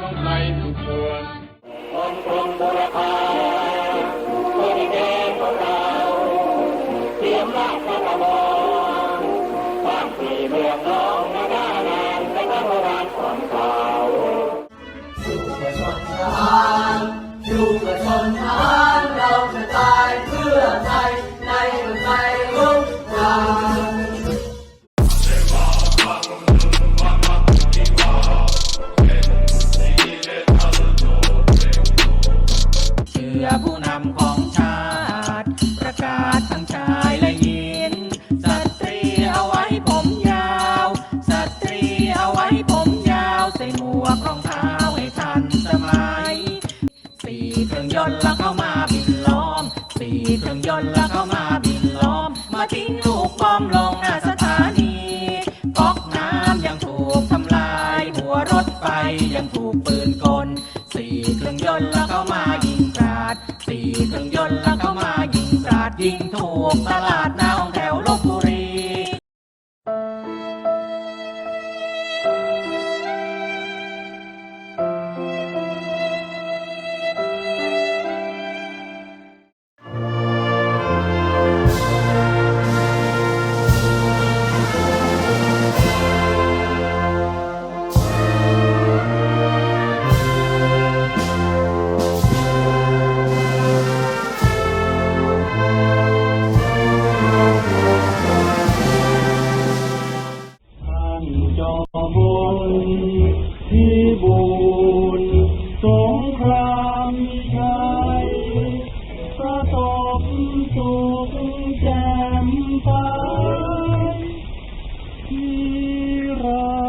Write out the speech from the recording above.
ของไทยอมบูรพาบริเวองเราเตรียมราสมบู อผู้นำของชาติ ประกาศทั้งชายและหญิงสตรีเอาไว้ผมยาวสตรีเอาไว้ผมยาวใส่หมวกรองเท้าให้ทันสมัย สี่เครื่องยนต์แล้วเข้ามาบินล้อม สี่เครื่องยนต์แล้วเข้ามาบินล้อม มาทิ้งลูกบอมลงหน้าสถานีก๊อกน้ำยังถูกทำลาย หัวรถไฟยังถูกปืนกล สี่เครื่องยนต์แล้วเข้ามายิงกรา ดสี่เครื่องยนต์แล้วเข้ามายิงตราดยิงถูกตลาดนะ ดอกบนที่บูนสงครามไทยกระตบสุขแจ่มฟ้ที่รา